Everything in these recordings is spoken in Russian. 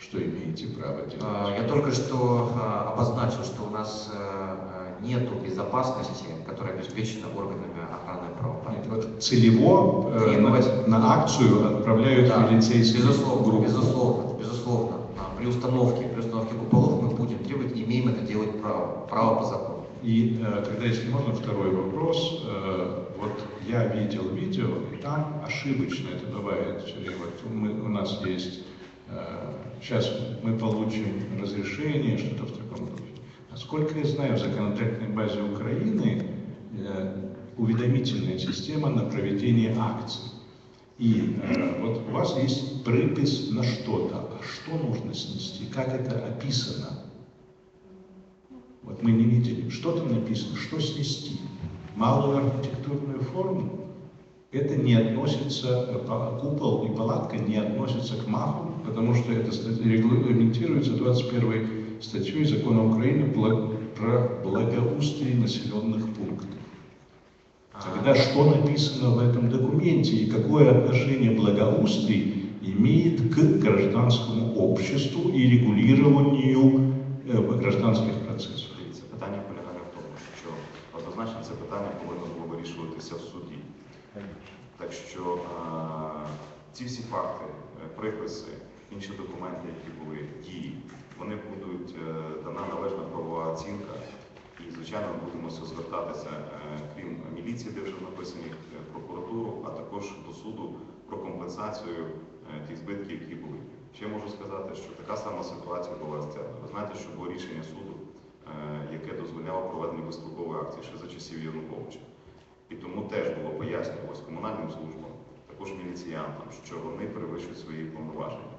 что имеете право делать. А, я только что а, обозначил, что у нас нет безопасности, которая обеспечена органами охраны правопорядка. Вот целево Требовать... на, акцию отправляют да, милицейские безусловно, группы. Безусловно, безусловно. При установке, при установке куполов мы будем требовать, имеем это делать право, право по закону. И э, когда, если можно, второй вопрос. Э, вот я видел видео, и там ошибочно это бывает все время. Вот мы, у нас есть, э, сейчас мы получим разрешение, что-то в таком духе. Насколько я знаю, в законодательной базе Украины уведомительная система на проведение акций. И э, вот у вас есть припис на что-то. А что нужно снести? Как это описано? Вот мы не видели, что там написано, что снести. Малую архитектурную форму, это не относится, э, купол и палатка не относятся к МАФу, потому что это регламентируется 21 статьей закона Украины про благоустрие населенных пунктов. Тогда что написано в этом документе и какое отношение благоустрие имеет к гражданскому обществу и регулированию э, гражданских процесів? питання полягає в тому, що однозначно це питання повинно було вирішуватися в суді. Так що ці всі факти, е, приписи, Інші документи, які були дії, вони будуть е, дана належна правова оцінка. І, звичайно, будемо звертатися, е, крім міліції, де вже написані прокуратуру, а також до суду про компенсацію тих збитків, які були. Ще можу сказати, що така сама ситуація була з церкви. Ви знаєте, що було рішення суду Е, яке дозволяло проведення безстрокової акції ще за часів Януковича. І тому теж було пояснювалось комунальним службам, також міліціянтам, що вони перевищують свої повноваження.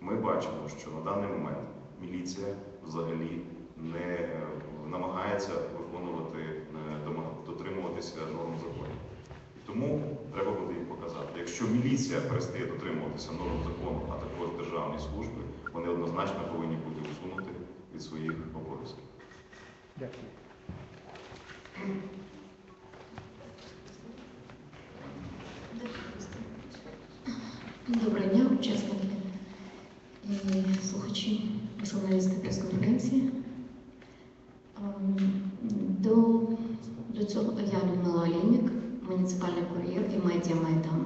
Ми бачимо, що на даний момент міліція взагалі не е, намагається виконувати, е, дотримуватися норм закону. І тому треба буде їм показати. Якщо міліція перестає дотримуватися норм закону, а також державні служби, вони однозначно повинні бути усунути від своїх обов'язків. Дякую. Доброго дня, учасники і слухачі журналісти прес-конференції. Ем, до, до цього я Людмила Олійник, муніципальний кур'єр і медіа Майдан.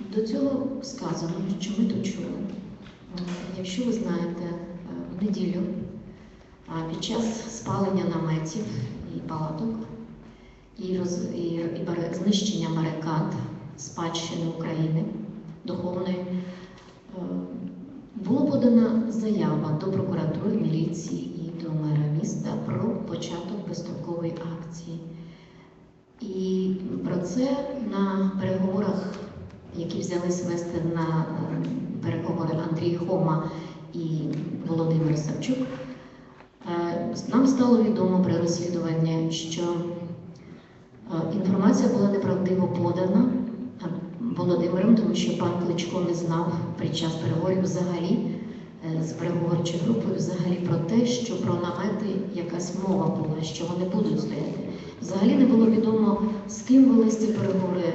До цього сказано, що ми тут чули. Якщо ви знаєте, е, в неділю під час спалення наметів і палаток і, роз, і, і знищення барикад спадщини України духовної, е, була подана заява до прокуратури, міліції і до мера міста про початок безстрокової акції. І про це на переговорах, які взялись вести на е, переговори Андрій Хома і Володимир Савчук, е, нам стало відомо при розслідуванні, що інформація була неправдиво подана Володимиром, тому що пан Кличко під час переговорів взагалі з переговорчою групою взагалі про те, що про намети якась мова була, що вони будуть стояти. Взагалі не було відомо, з ким вели ці переговори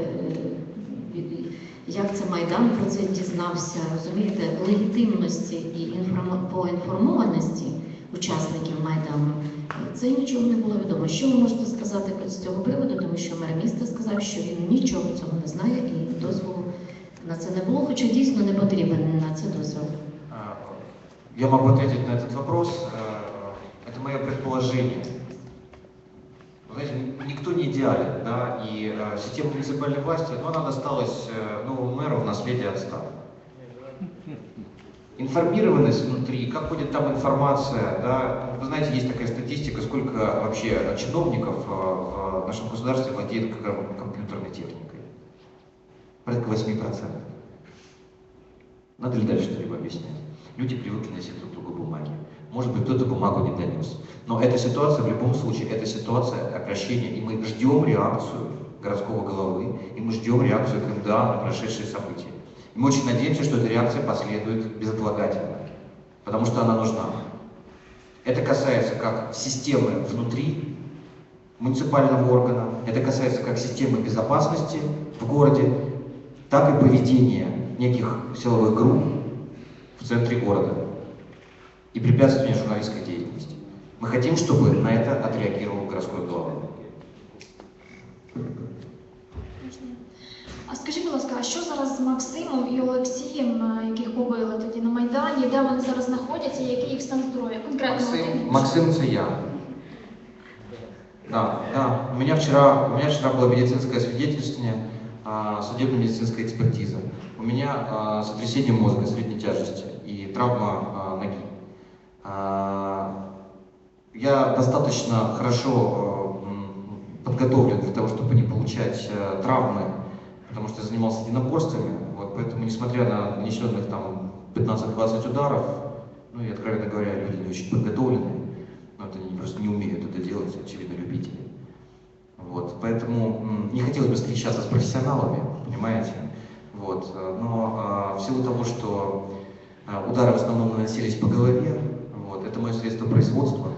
як це Майдан про це дізнався, розумієте, легітимності і поінформованості учасників Майдану, це нічого не було відомо. Що ви можете сказати з цього приводу, тому що мер міста сказав, що він нічого цього не знає і дозволу на це не було, хоча дійсно не потрібен на це дозвіл. Я могу ответить на этот вопрос. Это мое предположение. знаете, никто не идеален, да, и э, система муниципальной власти, ну, она досталась э, новому мэру в наследие от Стана. Информированность внутри, как ходит там информация, да, вы знаете, есть такая статистика, сколько вообще чиновников э, в нашем государстве владеет компьютерной техникой. Порядка 8%. Надо ли дальше что-либо объяснять? Люди привыкли носить друг другу бумаги. Может быть, кто-то бумагу не донес. Но эта ситуация в любом случае, это ситуация обращения, и мы ждем реакцию городского головы, и мы ждем реакцию КМДА на прошедшие события. И мы очень надеемся, что эта реакция последует безотлагательно, потому что она нужна. Это касается как системы внутри муниципального органа, это касается как системы безопасности в городе, так и поведения неких силовых групп в центре города и препятствование журналистской деятельности. Мы хотим, чтобы на это отреагировал городской глава. А скажіть, будь ласка, а що зараз з Максимом і Олексієм, е, яких побили тоді на Майдані, де вони зараз знаходяться, і який їх стан здоров'я? Конкретно Максим, один. Максим это я. Да, да. У меня вчера, у меня вчера было медицинское свидетельствование, а, судебно-медицинская экспертиза. У меня а, сотрясение мозга средней тяжести и травма а, ноги. А, Я достаточно хорошо а, подготовлен для того, чтобы не получать а, травмы, потому что я занимался единоборствами. Вот, поэтому, несмотря на нанесенных там 15-20 ударов, ну и, откровенно говоря, люди не очень подготовленные, но это они просто не умеют это делать, очевидно, любители. Вот, поэтому не хотелось бы встречаться с профессионалами, понимаете? Вот, э, но а, в силу того, что а, удары в основном наносились по голове, вот, это мое средство производства,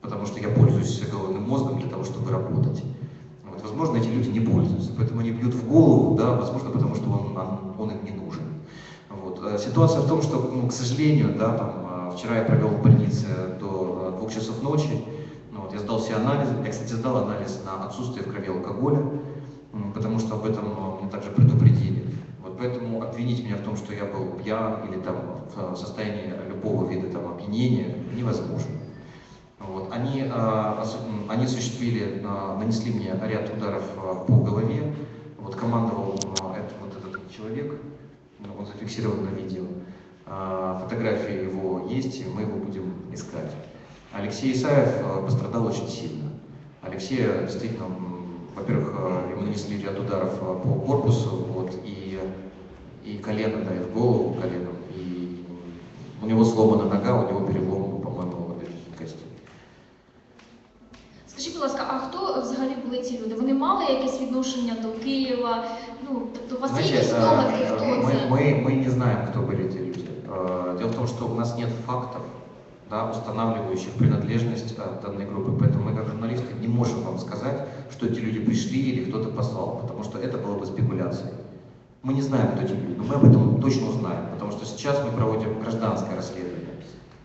потому что я пользуюсь головным мозгом для того, чтобы работать. Вот, возможно, эти люди не пользуются, поэтому они бьют в голову, да, возможно, потому что он, он, он им не нужен. Вот. э, Ситуация в том, что, ну, к сожалению, да, там, вчера я провел в больнице до двух часов ночи, я сдал все анализы, я, кстати, сдал анализ на отсутствие в крови алкоголя, потому что об этом а, мне также предупредили. Вот поэтому обвинить меня в том, что я был пьян или там в состоянии любого вида там, опьянения невозможно. Вот. Они, м, они осуществили, нанесли мне ряд ударов по голове. Вот командовал а, это, вот этот человек, он зафиксирован на видео. Фотографии его есть, и мы его будем искать. Алексей Исаев а, пострадал очень сильно. Алексея действительно, м, во-первых, а, ему нанесли ряд ударов а, по корпусу, вот, и, и колено, да, и в голову коленом, и у него сломана нога, у него перелом, по-моему, верхней кости. Скажіть, будь ласка, а хто взагалі були ці люди? Вони мали якесь відношення до Києва? Ну, тобто у вас є Знаете, якісь э, здогадки, хто мы, це? мы, мы не знаем, кто были эти люди. Э, Дело в том, что у нас нет фактов, да, устанавливающих принадлежность э, данной группы. Поэтому мы, как журналисты, не можем вам сказать, что эти люди пришли или кто-то послал, потому что это было бы спекуляцией. Мы не знаем, кто эти люди, но мы об этом точно узнаем, потому что сейчас мы проводим гражданское расследование.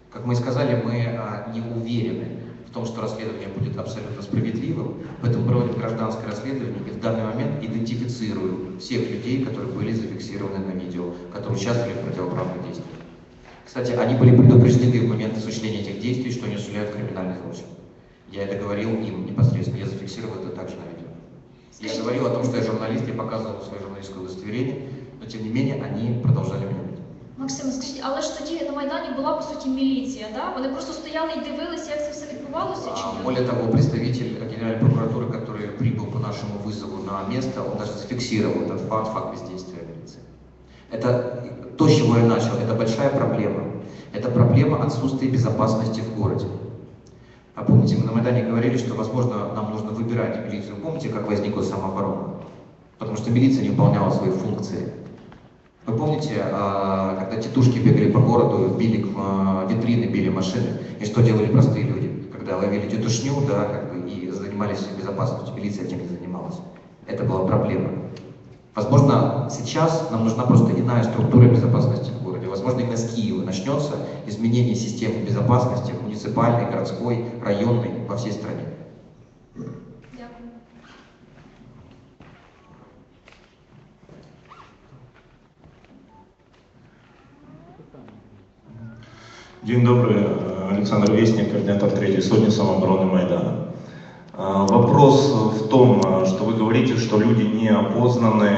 Как мы и сказали, мы а, не уверены в том, что расследование будет абсолютно справедливым, поэтому проводим гражданское расследование и в данный момент идентифицируем всех людей, которые были зафиксированы на видео, которые участвовали в противоправных действиях. Кстати, они были предупреждены в момент осуществления этих действий, что они осуществляют криминальный злочин. Я это говорил им непосредственно, я зафиксировал это также на видео. Я Скажіть, говорил о том, что я журналист, я показывал свое журналистское удостоверение, но тем не менее они продолжали меня бить. Максим, скажіть, але ж тоді на Майдані була по суті міліція, да? Вони просто стояли і дивилися, як це все відбувалося, чи А, ні? Более того, представитель Генеральной прокуратуры, который прибыл по нашему вызову на место, он даже зафиксировал этот факт, факт бездействия милиции. Это то, с чего я начал, это большая проблема. Это проблема отсутствия безопасности в городе. А помните, мы на Майдане говорили, что, возможно, нам нужно выбирать милицию. Помните, как возникла самооборона? Потому что милиция не выполняла свои функции. Вы помните, а, когда тетушки бегали по городу, били а, витрины, били машины, и что делали простые люди? Когда ловили тетушню, да, как бы, и занимались безопасностью, милиция этим не занималась. Это была проблема. Возможно, сейчас нам нужна просто иная структура безопасности в городе. Возможно, именно с Киева начнется изменение системы безопасности муниципальной, городской, районной во всей стране. День добрый, Александр Вестник, координатор третьей сотни самообороны Майдана. А, Вопрос в том, а, что вы говорите, что люди не опознаны,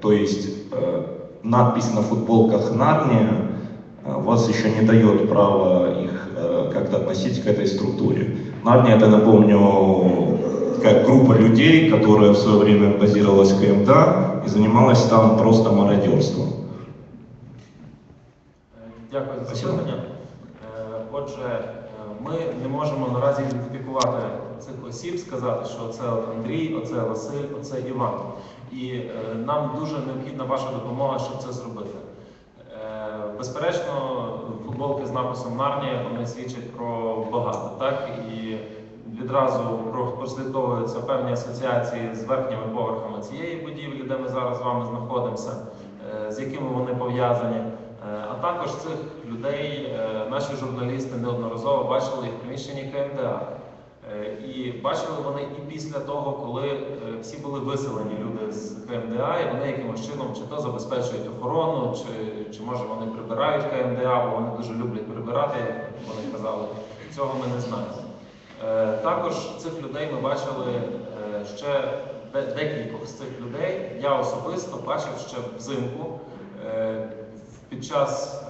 то есть э, надпись на футболках «Нарния» а, вас еще не дает права их э, как-то относить к этой структуре. Нарния, это, напомню, как группа людей, которая в свое время базировалась в КМДА и занималась там просто мародерством. Дякую за Спасибо. запитання. Е, Отже, е, ми не можемо наразі ідентифікувати цих осіб, сказати, що це Андрій, оце Василь, оце Іван. І е, нам дуже необхідна ваша допомога, щоб це зробити. Е, Безперечно, футболки з написом Нарнія вони свідчать про багато, так? І відразу прослідковуються певні асоціації з верхніми поверхами цієї будівлі, де ми зараз з вами знаходимося. Е, з якими вони пов'язані. А також цих людей наші журналісти неодноразово бачили і в приміщенні КМДА. Е, І бачили вони і після того, коли е, всі були виселені люди з КМДА, і вони якимось чином чи то забезпечують охорону, чи, чи може вони прибирають КМДА, бо вони дуже люблять прибирати, як вони казали. Цього ми не знаємо. Е, Також цих людей ми бачили ще декількох з цих людей. Я особисто бачив ще взимку під час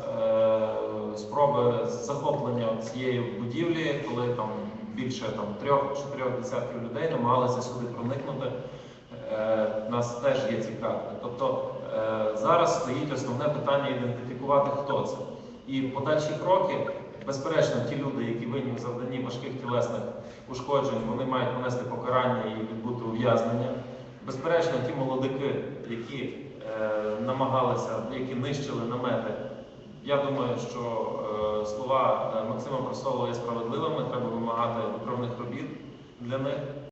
спроби захоплення цієї будівлі, коли там більше там трьох-чотирьох десятків людей намагалися сюди проникнути. Е, У нас теж є ці карти. Тобто е, зараз стоїть основне питання ідентифікувати, хто це. І подальші кроки, безперечно, ті люди, які винні в завданні важких тілесних ушкоджень, вони мають понести покарання і відбути ув'язнення. Безперечно, ті молодики, які е, намагалися, які нищили намети. Я думаю, що е, слова Максима Просолова є справедливими. Треба вимагати виправних робіт для них.